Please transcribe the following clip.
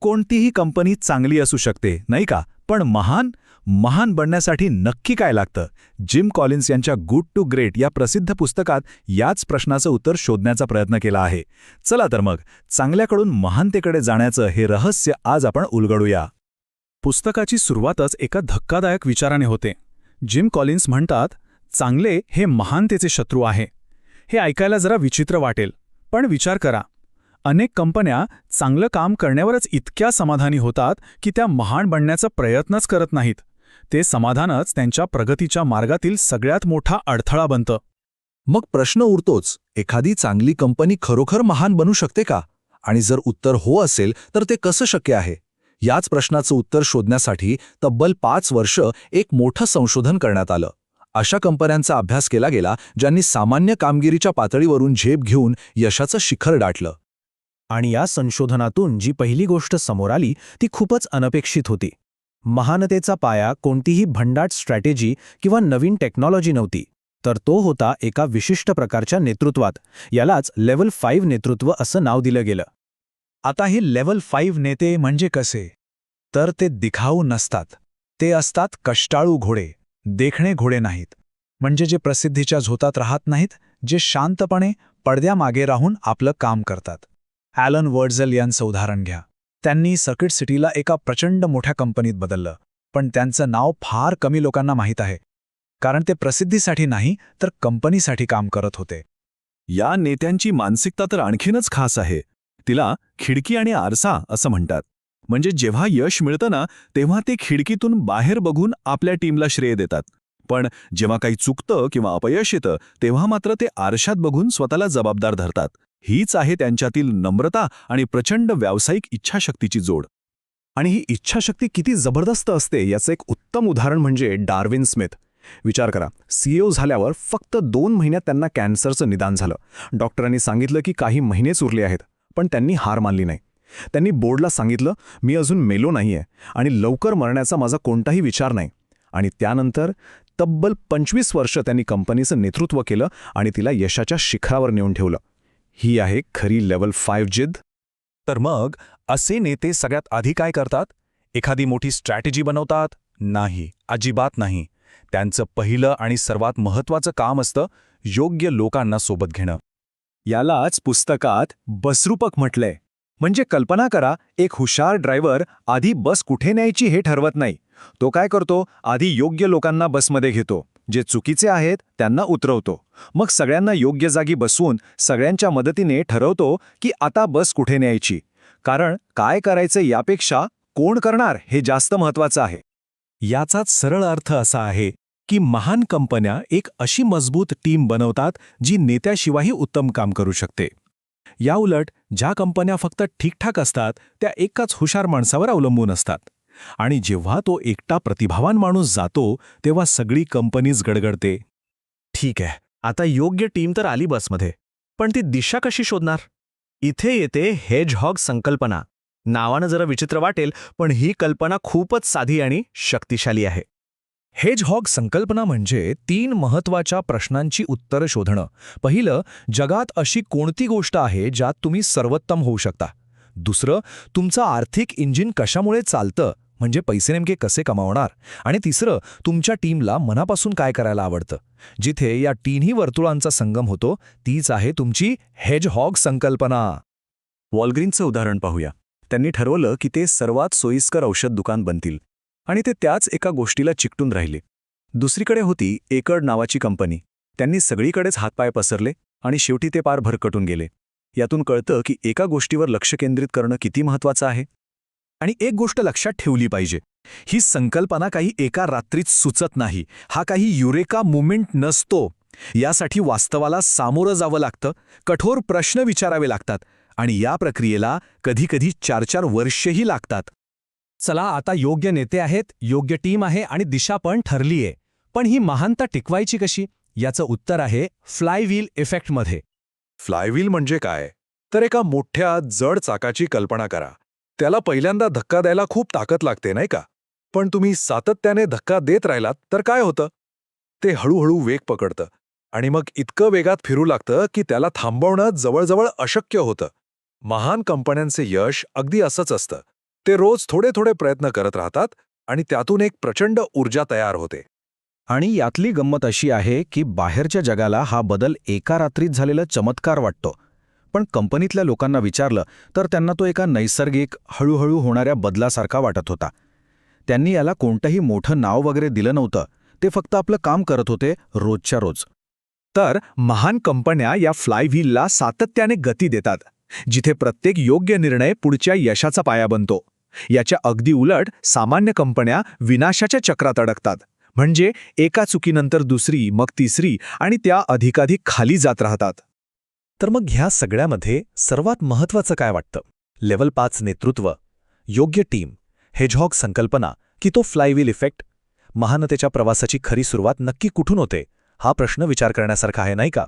कोणतीही कंपनी चांगली असू शकते नाही का? पण महान महान बनण्यासाठी नक्की काय लागतं? जिम कॉलिन्स यांच्या गुड टू ग्रेट या प्रसिद्ध पुस्तकात याच प्रश्नाचं उत्तर शोधण्याचा प्रयत्न केला आहे. चला तर मग चांगल्याकडून महानतेकडे जाण्याचं हे रहस्य आज आपण उलगडूया. पुस्तकाची सुरुवातच एका धक्कादायक विचाराने होते. जिम कॉलिन्स म्हणतात चांगले हे महानतेचे शत्रू आहे. हे ऐकायला जरा विचित्र वाटेल पण विचार करा. अनेक कंपन्या चांगलं काम करण्यावरच इतक्या समाधानी होतात की त्या महान बनण्याचा प्रयत्नच करत नाहीत. ते समाधानच त्यांच्या प्रगतीच्या मार्गातील सगळ्यात मोठा अडथळा बनतं. मग प्रश्न उरतोच एखादी चांगली कंपनी खरोखर महान बनू शकते का? आणि जर उत्तर हो असेल तर ते कसं शक्य आहे? याच प्रश्नाचं उत्तर शोधण्यासाठी तब्बल पाच वर्ष एक मोठं संशोधन करण्यात आलं. अशा कंपन्यांचा अभ्यास केला गेला ज्यांनी सामान्य कामगिरीच्या पातळीवरून झेप घेऊन यशाचं शिखर डाटलं. आणि या संशोधनातून जी पहिली गोष्ट समोर आली ती खूपच अनपेक्षित होती. महानतेचा पाया कोणतीही भंडाट स्ट्रॅटेजी किंवा नवीन टेक्नॉलॉजी नव्हती तर तो होता एका विशिष्ट प्रकारच्या नेतृत्वात यालाच लेव्हल फाईव्ह नेतृत्व असं नाव दिलं गेलं. आता हे लेव्हल फाईव्ह नेते म्हणजे कसे? तर ते दिखाऊ नसतात. ते असतात कष्टाळू घोडे देखणे घोडे नाहीत. म्हणजे जे प्रसिद्धीच्या झोतात राहत नाहीत जे शांतपणे पडद्यामागे राहून आपलं काम करतात. ॲलन वर्डझेल यांचं उदाहरण घ्या. त्यांनी सर्किट सिटीला एका प्रचंड मोठ्या कंपनीत बदललं पण त्यांचं नाव फार कमी लोकांना माहीत आहे. कारण ते प्रसिद्धीसाठी नाही तर कंपनीसाठी काम करत होते. या नेत्यांची मानसिकता तर आणखीनच खास आहे. तिला खिडकी आणि आरसा असं म्हणतात. म्हणजे जेव्हा यश मिळतं ना तेव्हा ते खिडकीतून बाहेर बघून आपल्या टीमला श्रेय देतात. पण जेव्हा काही चुकतं किंवा अपयश येतं तेव्हा मात्र ते आरशात बघून स्वतःला जबाबदार धरतात. हीच आहे त्यांच्यातील नम्रता आणि प्रचंड व्यावसायिक इच्छाशक्तीची जोड. आणि ही इच्छाशक्ती किती जबरदस्त असते याचं एक उत्तम उदाहरण म्हणजे डार्विन स्मिथ. विचार करा सीईओ झाल्यावर फक्त दोन महिन्यात त्यांना कॅन्सरचं निदान झालं. डॉक्टरांनी सांगितलं की काही महिनेच उरले आहेत पण त्यांनी हार मानली नाही. त्यांनी बोर्डला सांगितलं मी अजून मेलो नाहीये आणि लवकर मरण्याचा माझा कोणताही विचार नाही. आणि त्यानंतर तब्बल पंचवीस वर्ष त्यांनी कंपनीचं नेतृत्व केलं आणि तिला यशाच्या शिखरावर नेऊन ठेवलं. ही आहे खरी लेवल फाईव्ह जिद तर मग असे नेते सगळ्यात आधी काय करतात? एखादी मोठी स्ट्रॅटेजी बनवतात? नाही अजिबात नाही. त्यांचं पहिलं आणि सर्वात महत्त्वाचं काम असतं योग्य लोकांना सोबत घेणं. यालाच पुस्तकात बसरूपक म्हटलंय. म्हणजे कल्पना करा एक हुशार ड्रायव्हर आधी बस कुठे न्यायची हे ठरवत नाही. तो काय करतो? आधी योग्य लोकांना बसमध्ये घेतो. जे चुकीचे आहेत त्यांना उतरवतो. मग सगळ्यांना योग्य जागी बसवून सगळ्यांच्या मदतीने ठरवतो की आता बस कुठे न्यायची. कारण काय करायचं यापेक्षा कोण करणार हे जास्त महत्वाचं आहे. याचाच सरळ अर्थ असा आहे की महान कंपन्या एक अशी मजबूत टीम बनवतात जी नेत्याशिवायही उत्तम काम करू शकते. याउलट ज्या कंपन्या फक्त ठीकठाक असतात त्या एकाच हुशार माणसावर अवलंबून असतात. आणि जेव्हा तो एकटा प्रतिभावान माणूस जातो तेव्हा सगळी कंपनीज गडगडते. ठीक आहे आता योग्य टीम तर आली बसमध्ये पण ती दिशा कशी शोधणार? इथे येते हेजहॉग संकल्पना. नावानं जरा विचित्र वाटेल पण ही कल्पना खूपच साधी आणि शक्तिशाली आहे. हेजहॉग संकल्पना म्हणजे तीन महत्त्वाच्या प्रश्नांची उत्तरं शोधणं. पहिलं जगात अशी कोणती गोष्ट आहे ज्यात तुम्ही सर्वोत्तम होऊ शकता? दुसरं तुमचं आर्थिक इंजिन कशामुळे चालतं? म्हणजे पैसे नेमके कसे कमावणार? आणि तिसरं तुमच्या टीमला मनापासून काय करायला आवडतं? जिथे या तीनही वर्तुळांचा संगम होतो तीच आहे तुमची हेजहॉग संकल्पना. वॉलग्रीनचं उदाहरण पाहूया. त्यांनी ठरवलं की ते सर्वात सोयीस्कर औषध दुकान बनतील. आणि ते त्याच एका गोष्टीला चिकटून राहिले. दुसरीकडे होती एकड नावाची कंपनी. त्यांनी सगळीकडेच हातपाय पसरले आणि शेवटी ते पार भरकटून गेले. यातून कळतं की एका गोष्टीवर लक्ष केंद्रित करणं किती महत्वाचं आहे? आणि एक गोष्ट लक्षात ठेवली पाहिजे. ही संकल्पना काही एका रात्रीत सुचत नाही. हा काही युरेका मुमेंट नसतो. यासाठी वास्तवाला सामोरं जावं लागतं कठोर प्रश्न विचारावे लागतात आणि या प्रक्रियेला कधीकधी चार चार वर्षेही लागतात. चला आता योग्य नेते आहेत योग्य टीम आहे आणि दिशा पण ठरलीये. पण ही महानता टिकवायची कशी? याचं उत्तर आहे फ्लायव्हील इफेक्टमध्ये. फ्लायव्हील म्हणजे काय? तर एका मोठ्या जड चाकाची कल्पना करा. त्याला पहिल्यांदा धक्का द्यायला खूप ताकद लागते नाही का? पण तुम्ही सातत्याने धक्का देत राहिलात तर काय होतं? ते हळूहळू वेग पकडतं आणि मग इतकं वेगात फिरू लागतं की त्याला थांबवणं जवळजवळ अशक्य होतं. महान कंपन्यांचे यश अगदी असंच असतं. ते रोज थोडे थोडे प्रयत्न करत राहतात आणि त्यातून एक प्रचंड ऊर्जा तयार होते. आणि यातली गंमत अशी आहे की बाहेरच्या जगाला हा बदल एका रात्रीत झालेला चमत्कार वाटतो. पण कंपनीतल्या लोकांना विचारलं तर त्यांना तो एका नैसर्गिक हळूहळू होणाऱ्या बदलासारखा वाटत होता. त्यांनी याला कोणतंही मोठं नाव वगैरे दिलं नव्हतं. ते फक्त आपलं काम करत होते रोजच्या रोज. तर महान कंपन्या या फ्लायव्हीलला सातत्याने गती देतात जिथे प्रत्येक योग्य निर्णय पुढच्या यशाचा पाया बनतो. याच्या अगदी उलट सामान्य कंपन्या विनाशाच्या चक्रात अडकतात. म्हणजे एका चुकीनंतर दुसरी मग तिसरी आणि त्या अधिकाधिक खाली जात राहतात. तर मग ह्या सगळ्यामध्ये सर्वात महत्वाचं काय वाटतं? लेवल पाच नेतृत्व योग्य टीम हेजहॉग संकल्पना की तो फ्लायव्हील इफेक्ट? महानतेच्या प्रवासाची खरी सुरुवात नक्की कुठून होते? हा प्रश्न विचार करण्यासारखा आहे नाही का?